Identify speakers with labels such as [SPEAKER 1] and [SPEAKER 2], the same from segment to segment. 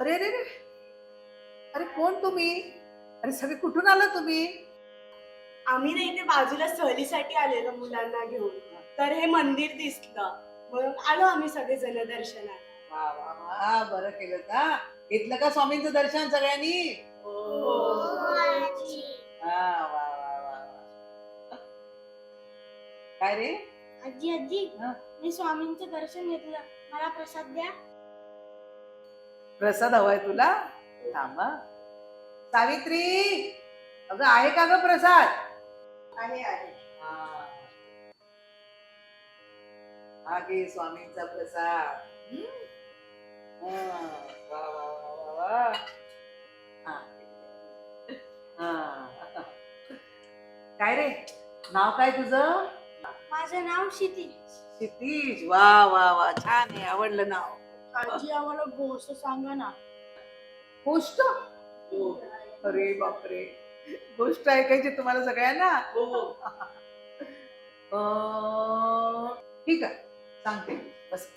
[SPEAKER 1] अरे अरे अरे. अरे कोण तुम्ही? अरे सगळे कुठून आला तुम्ही?
[SPEAKER 2] आम्ही ना इथे बाजूला सहलीसाठी आलेलो मुलांना घेऊन. तर हे मंदिर दिसलं. म्हणून आलो आम्ही सगळेजण दर्शनाला.
[SPEAKER 1] वा वा वा. बरं केलं का घेतलं का स्वामींचं दर्शन सगळ्यांनी? हा वा वा वा वा. काय रे?
[SPEAKER 3] आजी आजी.
[SPEAKER 1] हा?
[SPEAKER 3] मी स्वामींचं दर्शन घेतलं. मला प्रसाद द्या.
[SPEAKER 1] प्रसाद हवाय तुला? थांबा सावित्री अगं आहे का ग प्रसाद?
[SPEAKER 2] आहे आहे.
[SPEAKER 1] हा. घे स्वामींचा प्रसाद. हम्म. वा वा वा वा वा. हा. काय रे? नाव काय तुझं?
[SPEAKER 3] माझं नाव क्षिती
[SPEAKER 1] क्षितिज. वा वा वा. छान आहे. आवडलं नाव.
[SPEAKER 3] आजी आम्हाला गोष्ट सांगा ना.
[SPEAKER 1] गोष्ट? अरे बापरे. गोष्ट ऐकायची तुम्हाला सगळ्यांना? अं, ठीक आहे. सांगते. बस.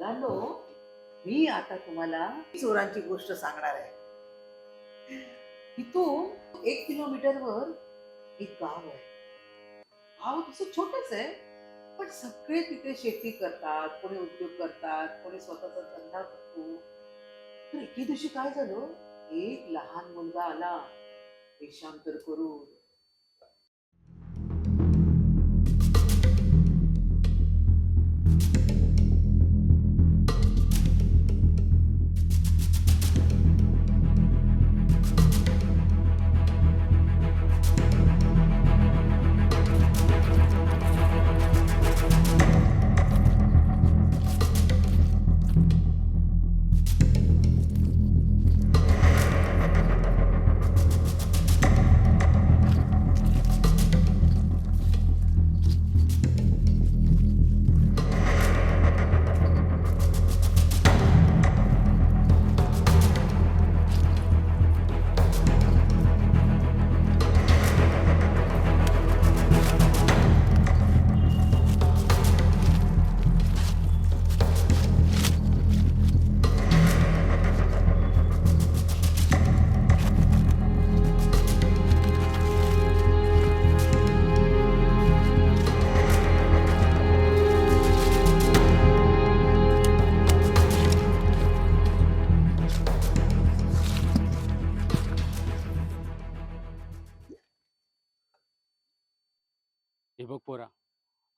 [SPEAKER 1] लालो मी आता तुम्हाला चोरांची गोष्ट सांगणार आहे. इथून एक किलोमीटरवर एक गाव आहे. गाव तसं छोटच आहे. पण सगळे तिथे शेती करतात कोणी उद्योग करतात कोणी स्वतःचा धंदा करतो. तर एके दिवशी काय झालं? एक लहान मुलगा आला. वेशांतर करून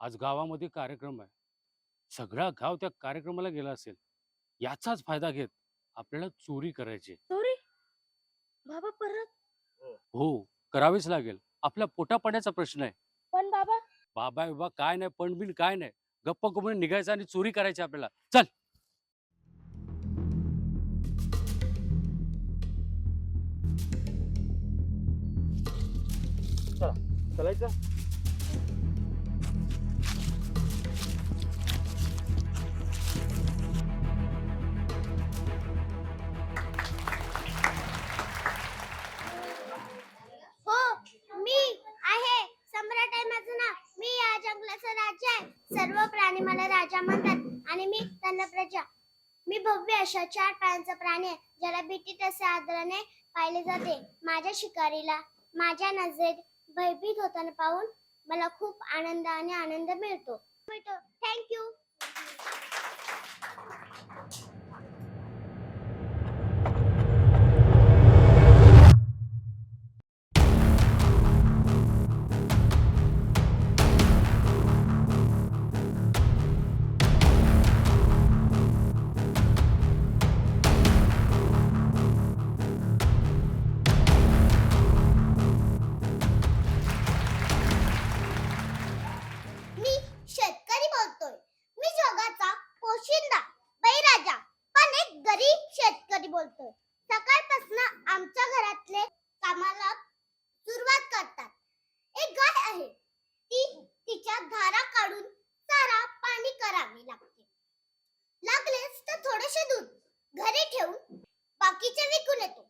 [SPEAKER 4] आज गावामध्ये कार्यक्रम आहे. सगळा गाव त्या कार्यक्रमाला गेला असेल याचाच फायदा घेत आपल्याला चोरी करायची.
[SPEAKER 3] सॉरी बाबा परत?
[SPEAKER 4] हो. करावीच लागेल. आपल्या पोटापाण्याचा प्रश्न आहे.
[SPEAKER 3] पण बाबा?
[SPEAKER 4] बाबा बिबा काय नाही पण बिन काय नाही. गप्प गुमून निघायचं आणि चोरी करायची आपल्याला. चल चलायचं?
[SPEAKER 5] अशा चार पायांचा प्राणी आहे ज्याला भीती तसे आदराने पाहिले जाते. माझ्या शिकारीला माझ्या नजरेत भयभीत होताना पाहून मला खूप आनंद आणि आनंद मिळतो. मिळतो. थँक्यू लागलेच दूध घरी ठेवून बाकीचे विकून येतो.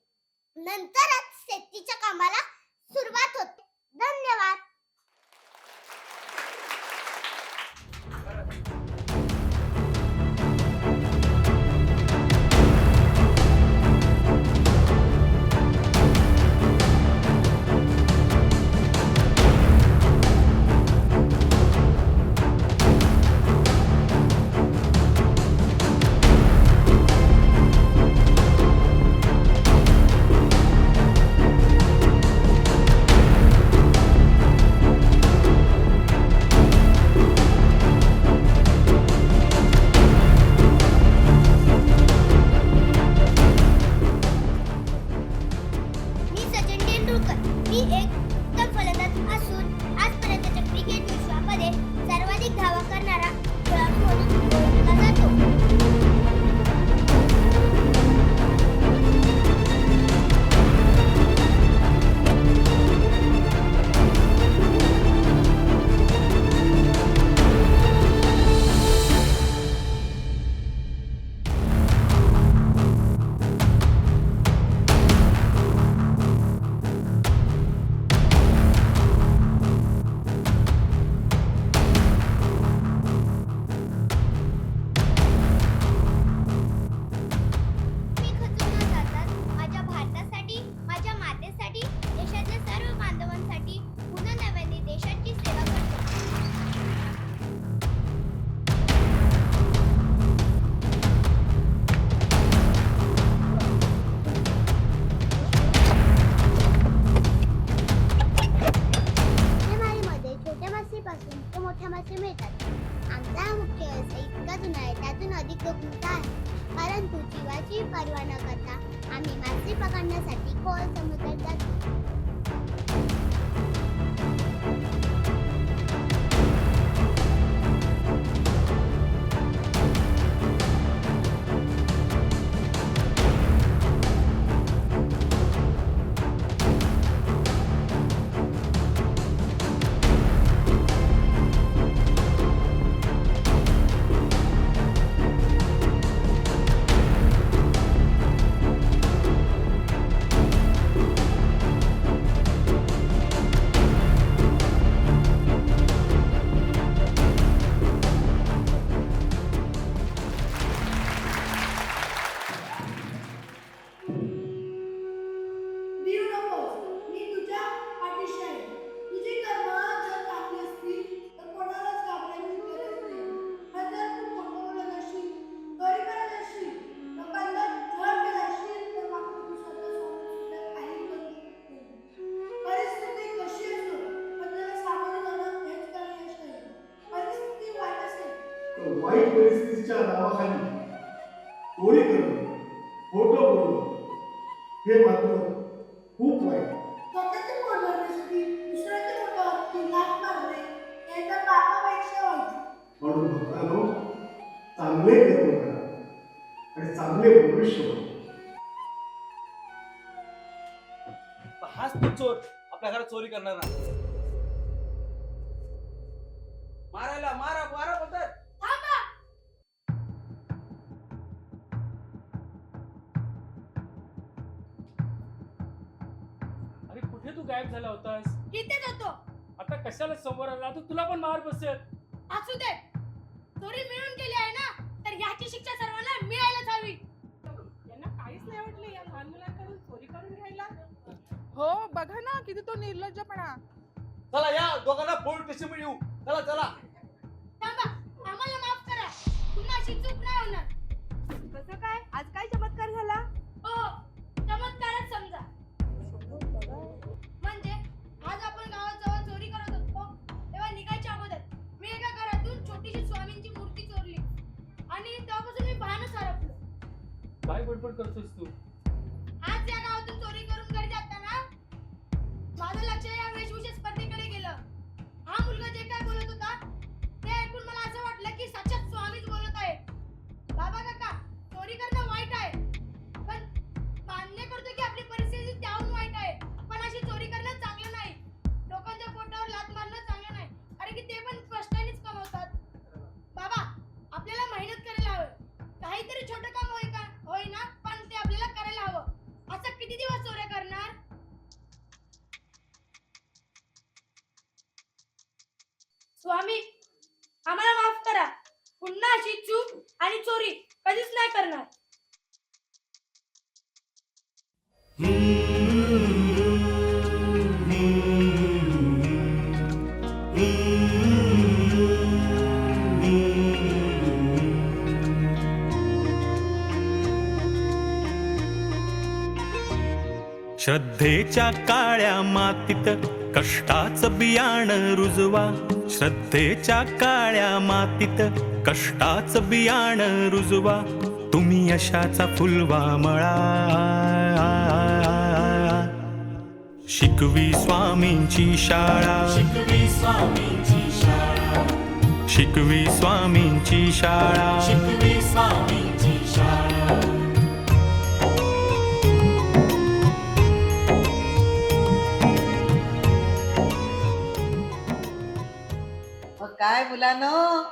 [SPEAKER 5] नंतरच शेतीच्या कामाला पासून ते मोठ्या मासे मिळतात आमचा हा मुख्य व्यवसाय इतका जुना आहे त्यातून अधिक लोक मोठा आहे परंतु जीवाची पर्वा न करता आम्ही मासे पकडण्यासाठी खोल समुद्रात जातो
[SPEAKER 2] तर वाईट
[SPEAKER 6] परिस्थितीच्या नावाखाली चोरी करणं खोटं बोलणं हे मात्र खूप वाईट.
[SPEAKER 2] हे
[SPEAKER 6] म्हणून भक्तांनो चांगले कर्म करा आणि चांगले भविष्य.
[SPEAKER 7] हाच तो चोर आपल्या घरात चोरी करणारा मारायला मारा मारा बोलतात.
[SPEAKER 4] गायब झाला होतास?
[SPEAKER 3] इथेच होतो
[SPEAKER 4] आता कशाला समोर आला? आता तुला पण मार बसेल.
[SPEAKER 3] असू दे. चोरी मिळून गेली आहे ना तर याची शिक्षा सर्वांना मिळायलाच हवी.
[SPEAKER 8] यांना काहीच नाही वाटलं या लहान मुलांकडून चोरी करून घ्यायला. हो बघा ना किती तो निर्लज्जपणा.
[SPEAKER 7] चला या दोघांना पोलीस स्टेशन येऊ. चला चला.
[SPEAKER 3] थांबा आम्हाला माफ करा. पुन्हा अशी चूक नाही होणार.
[SPEAKER 8] कसं काय? आज काय
[SPEAKER 4] पडपड करतोस तू.
[SPEAKER 3] आज या गावातून चोरी करून घरी जाताना माझं लक्ष या वेशभूषा स्पर्धेकडे गेलं. हा मुलगा जे काय बोलत होता ते ऐकून मला असं वाटलं की साक्षात स्वामीच बोलत आहे. बाबा काका चोरी करणं वाईट आहे. पण मान्य करतो की आपली परिस्थिती त्याहून वाईट आहे. पण अशी चोरी करणं चांगलं नाही. लोकांच्या पोटावर लात मारणं चांगलं नाही. कारण की ते पण कष्टानेच कमवतात. बाबा आपल्याला मेहनत करायला हवं. काहीतरी छोटं काम होय का? होईना पण ते आपल्याला करायला हवं. असं किती दिवस चोऱ्या करणार? स्वामी आम्हाला माफ करा. पुन्हा अशी चूक आणि चोरी कधीच नाही करणार.
[SPEAKER 9] श्रद्धेच्या काळ्या मातीत कष्टाचं बियाण रुजवा. श्रद्धेच्या काळ्या मातीत कष्टाचं बियाण रुजवा. तुम्ही यशाचा फुलवा मळा. शिकवी स्वामींची शाळा. शिकवी स्वामींची शाळा. शिकवी स्वामींची शाळा. शिकवी स्वामींची
[SPEAKER 1] काय मुलांनो?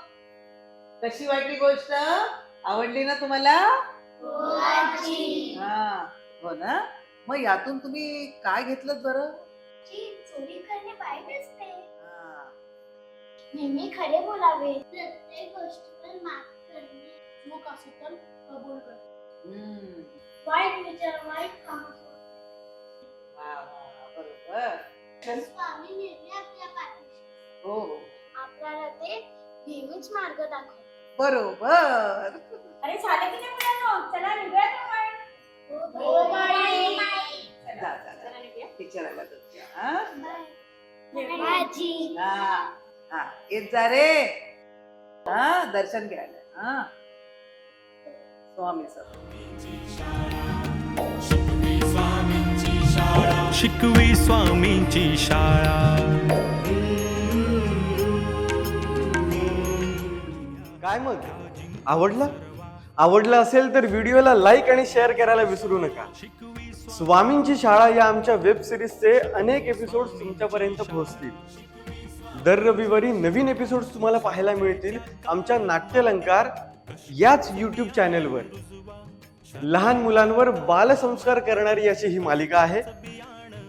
[SPEAKER 1] कशी वाटली गोष्ट? आवडली ना तुम्हाला? हा हो ना? मग यातून तुम्ही काय घेतलं बरं?
[SPEAKER 5] चोरी करणे वाईट असते. नेहमी खरे बोलावे. प्रत्येक गोष्टीवर मात करणे
[SPEAKER 3] चूक तर कबूल.
[SPEAKER 5] वाईट विचार वाईट काम.
[SPEAKER 1] बरोबर.
[SPEAKER 5] स्वामी नेहमी आपल्या पाठीशी.
[SPEAKER 1] हो हो.
[SPEAKER 5] आपल्याला ते नेहमीच मार्ग दाखव.
[SPEAKER 1] बरोबर.
[SPEAKER 3] अरे झालं की नाही मुलांनो चला निघूयात आपण
[SPEAKER 5] हो बाई.
[SPEAKER 1] जा, जा, जा. टीचराला तुमच्या, हा?
[SPEAKER 5] माझी
[SPEAKER 1] हा. हा. येत जा रे. हा दर्शन घ्यायला. हा. स्वामी सर.
[SPEAKER 9] शिकवी स्वामींची शाळा.
[SPEAKER 10] काय मग? आवडलं? आवडलं असेल तर व्हिडिओला लाईक आणि शेअर करायला विसरू नका. स्वामींची शाळा या आमच्या वेब सिरीजचे अनेक एपिसोड तुमच्यापर्यंत पोहोचतील. दर रविवारी नवीन एपिसोड तुम्हाला पाहायला मिळतील आमच्या नाट्यलंकार याच यूट्यूब चॅनेलवर लहान मुलांवर बालसंस्कार करणारी अशी ही मालिका आहे.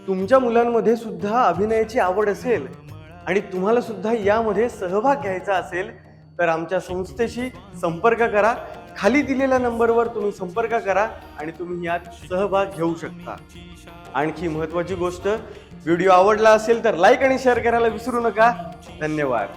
[SPEAKER 10] तुमच्या मुलांमध्ये सुद्धा अभिनयाची आवड असेल आणि तुम्हाला सुद्धा यामध्ये सहभाग घ्यायचा असेल तर आमच्या संस्थेशी संपर्क करा. खाली दिलेल्या नंबरवर तुम्ही संपर्क करा आणि तुम्ही यात सहभाग घेऊ शकता. आणखी महत्त्वाची गोष्ट व्हिडिओ आवडला असेल तर लाईक आणि शेअर करायला विसरू नका. धन्यवाद.